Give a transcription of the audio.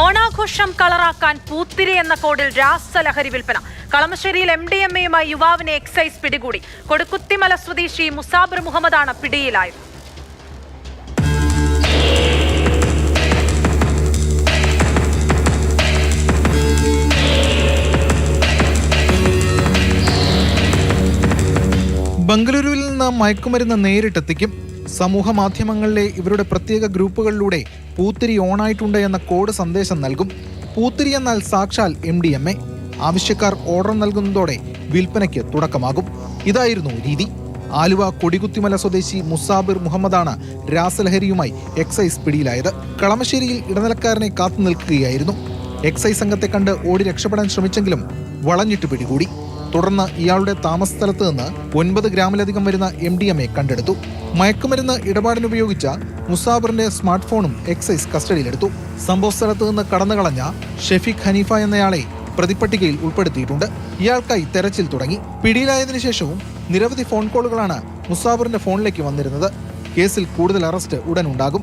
ഓണാഘോഷം കളറാക്കാൻ പൂത്തിരി എന്ന കോഡിൽ രാസലഹരി വിൽപ്പന. കളമശ്ശേരിയിൽ എം ഡി എം എയുമായി യുവാവിനെ എക്സൈസ് പിടികൂടി. കൊടുക്കുത്തിമല സ്വദേശി മുസാബിർ മുഹമ്മദാണ് പിടിയിലായത്. ബംഗളൂരുവിൽ നിന്ന് മയക്കുമരുന്ന് നേരിട്ടെത്തിക്കും സമൂഹ മാധ്യമങ്ങളിലെ ഇവരുടെ പ്രത്യേക ഗ്രൂപ്പുകളിലൂടെ പൂത്തിരി ഓണായിട്ടുണ്ട് എന്ന കോഡ് സന്ദേശം നൽകും. പൂത്തിരി എന്നാൽ സാക്ഷാൽ എം ഡി എം എ. ആവശ്യക്കാർ ഓർഡർ നൽകുന്നതോടെ വിൽപ്പനയ്ക്ക് തുടക്കമാകും. ഇതായിരുന്നു രീതി. ആലുവ കൊടികുത്തിമല സ്വദേശി മുസാബിർ മുഹമ്മദാണ് രാസലഹരിയുമായി എക്സൈസ് പിടിയിലായത്. കളമശ്ശേരിയിൽ ഇടനിലക്കാരനെ കാത്തു നിൽക്കുകയായിരുന്നു എക്സൈസ് സംഘത്തെ കണ്ട് ഓടി രക്ഷപ്പെടാൻ ശ്രമിച്ചെങ്കിലും വളഞ്ഞിട്ട് പിടികൂടി. തുടർന്ന് ഇയാളുടെ താമസസ്ഥലത്ത് നിന്ന് ഒൻപത് ഗ്രാമിലധികം വരുന്ന എം ഡി എം എ കണ്ടെടുത്തു. മയക്കുമരുന്ന് ഇടപാടിനുപയോഗിച്ച മുസാബറിന്റെ സ്മാർട്ട് ഫോണും എക്സൈസ് കസ്റ്റഡിയിലെടുത്തു. സംഭവസ്ഥലത്ത് നിന്ന് കടന്നുകളഞ്ഞ ഷെഫിഖ് ഹനീഫ എന്നയാളെ പ്രതിപ്പട്ടികയിൽ ഉൾപ്പെടുത്തിയിട്ടുണ്ട്. ഇയാൾക്കായി തെരച്ചിൽ തുടങ്ങി. പിടിയിലായതിനു ശേഷവും നിരവധി ഫോൺ കോളുകളാണ് മുസാബറിന്റെ ഫോണിലേക്ക് വന്നിരുന്നത്. കേസിൽ കൂടുതൽ അറസ്റ്റ് ഉടൻ ഉണ്ടാകും.